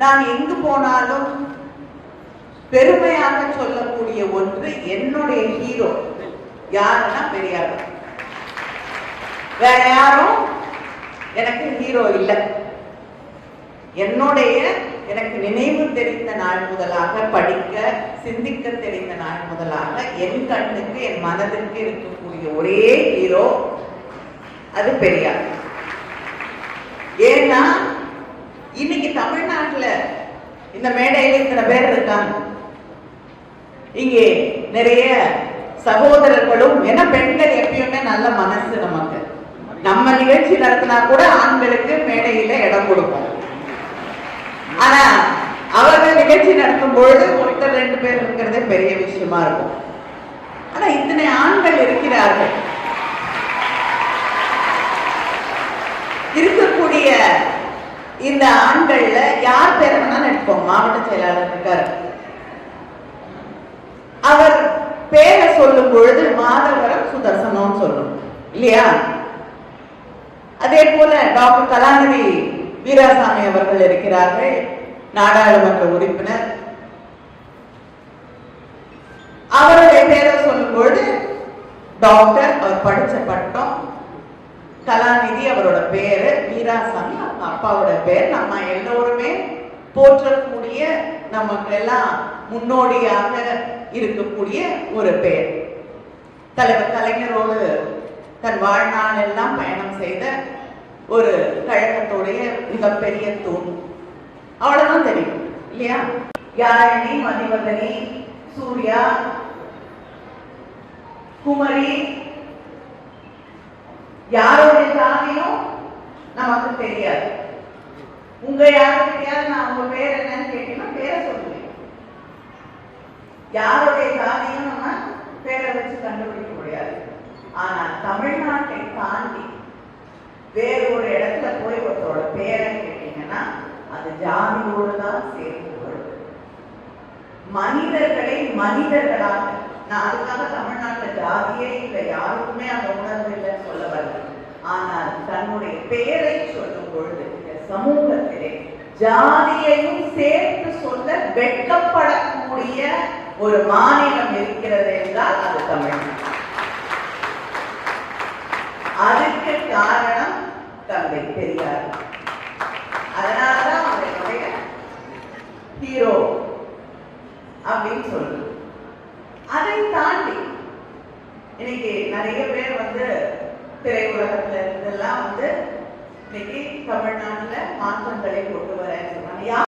நான் எங்கு போனாலும் பெருமையாக சொல்லக்கூடிய ஒன்று என்னுடைய ஹீரோ யாருன்னா பெரியார். வேற யாரும் எனக்கு ஹீரோ இல்லை. என்னுடைய எனக்கு நினைவு தெரிந்த நாள் முதலாக படிக்க சிந்திக்க தெரிந்த நாள் முதலாக என் கண்ணுக்கு என் மனதிற்கு இருக்கக்கூடிய ஒரே ஹீரோ அது பெரியார். ஏன்னா இந்த மேடையில இத்தனை பேர் இருக்காங்க. இங்கே நிறைய சகோதரர்களும் ஏன்னா பெண்கள் எப்பயுமே நல்ல மனசு நமக்கு. நம்ம நிகழ்ச்சி நடத்தினா கூட ஆண்களுக்கு மேடையில இடம் கொடுப்போம். ஆனா அவர்கள் நிகழ்ச்சி நடத்தும் பொழுது ஒருத்தர் ரெண்டு பேர் இருக்கிறதே பெரிய விஷயமா இருக்கும். ஆனா இத்தனை ஆண்கள் இருக்கிறார்கள். இருக்கக்கூடிய இந்த ஆண்கள்ல யார் பேர் வேணாலும் இப்போ மாவட்ட செயலாளர் இருக்காரு. அவர் பேரை சொல்லும் பொழுது மாதவரம் சுதர்சனம் சொல்லும். இல்லையா? அதே போல டாக்டர் கலாநிதி வீராசாமி அவர்கள் இருக்கிறார்கள் நாடாளுமன்ற உறுப்பினர். அவருடைய பேரை சொல்லும் பொழுது டாக்டர் அவர் படிச்ச பட்டம் கலாநிதி அவரோட பேரு வீராசாமி அவங்க அப்பாவோட பேர் நம்ம எல்லோருமே போற்றக்கூடிய நமக்கு எல்லாம் முன்னோடியாக இருக்கக்கூடிய ஒரு பெயர் தலைவர் கலைஞரோடு தன் வாழ்நாள் எல்லாம் பயணம் செய்த ஒரு கழகத்துடைய மிகப்பெரிய தூண். அவ்வளவுதான் தெரியும் இல்லையா? யாழினி மதிவதனி சூர்யா குமரி யாருடைய சாதியும் நமக்கு தெரியாது. உங்க யாருக்கிட்டையாவது நான் உங்க பேர் என்னன்னு கேட்டீங்கன்னா பேரை சொல்லுவேன். யாருடைய சாதியும் நம்ம பேரை வச்சு கண்டுபிடிக்க முடியாது. ஆனா தமிழ்நாட்டை தாண்டி வேறு ஒரு இடத்துல போய் ஒருத்தரோட பேரை கேட்டீங்கன்னா அது ஜாதியோடு தான் சேர்ந்து வருது. மனிதர்களை மனிதர்களாக நான் அதுக்காக தமிழ்நாட்டுல ஜாதியே இல்லை யாருக்குமே அந்த உணர்வு இல்லைன்னு சொல்ல வரல. ஆனால் தன்னுடைய பெயரை சொல்லும் பொழுது இந்த சமூகத்திலே ஜாதியையும் சேர்த்து சொல்ல வெட்கப்படக்கூடிய ஒரு மாநிலம் இருக்கிறது என்றால் அது தமிழ். அதுக்கு காரணம் தந்தை பெரியார். அதனாலதான் அவருடைய ஹீரோ அப்படின்னு சொல்லுது அதை தாண்டி இன்னைக்கு நிறைய பேர் வந்து திரையுலகத்துல இருந்தெல்லாம் வந்து இன்னைக்கு தமிழ்நாட்டுல மாற்றங்களை கொண்டு வரேன்